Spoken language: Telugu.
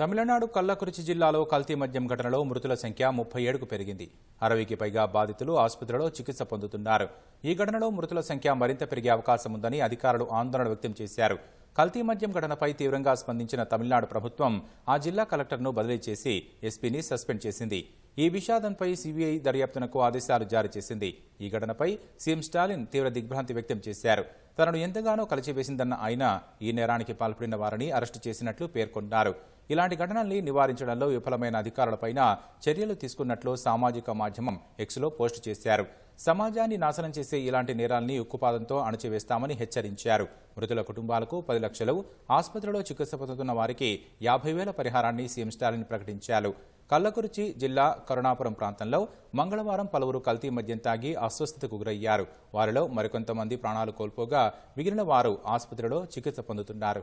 తమిళనాడు కల్లకురిచి జిల్లాలో కల్తీ మద్యం ఘటనలో మృతుల సంఖ్య ముప్పై ఏడుకు పెరిగింది. అరవైకి పైగా బాధితులు ఆసుపత్రిలో చికిత్స పొందుతున్నారు. ఈ ఘటనలో మృతుల సంఖ్య మరింత పెరిగే అవకాశం ఉందని అధికారులు ఆందోళన వ్యక్తం చేశారు. కల్తీ మద్యం ఘటనపై తీవ్రంగా స్పందించిన తమిళనాడు ప్రభుత్వం ఆ జిల్లా కలెక్టర్ను బదిలీ చేసి ఎస్పీని సస్పెండ్ చేసింది. ఈ విషాదంపై సీబీఐ దర్యాప్తునకు ఆదేశాలు జారీ చేసింది. ఈ ఘటనపై సీఎం స్టాలిన్ తీవ్ర దిగ్భ్రాంతి వ్యక్తం చేశారు. తనను ఎంతగానో కలిచివేసిందన్న ఆయన ఈ నేరానికి పాల్పడిన వారిని అరెస్టు చేసినట్లు పేర్కొన్నారు. ఇలాంటి ఘటనల్ని నివారించడంలో విఫలమైన అధికారులపైన చర్యలు తీసుకున్నట్లు సామాజిక మాధ్యమం ఎక్స్లో పోస్టు చేశారు. సమాజాన్ని నాశనం చేసే ఇలాంటి నేరాల్ని ఉక్కుపాదంతో అణచివేస్తామని హెచ్చరించారు. మృతుల కుటుంబాలకు పది లక్షలు ఆసుపత్రిలో చికిత్స పొందుతున్న వారికి యాభై వేల పరిహారాన్ని సీఎం స్టాలిన్ ప్రకటించారు. కల్లకురిచి జిల్లా కరుణాపురం ప్రాంతంలో మంగళవారం పలువురు కల్తీ మద్యం తాగి అస్వస్థతకు గురయ్యారు. వారిలో మరికొంతమంది ప్రాణాలు కోల్పోగా మిగిలిన వారు ఆసుపత్రిలో చికిత్స పొందుతున్నారు.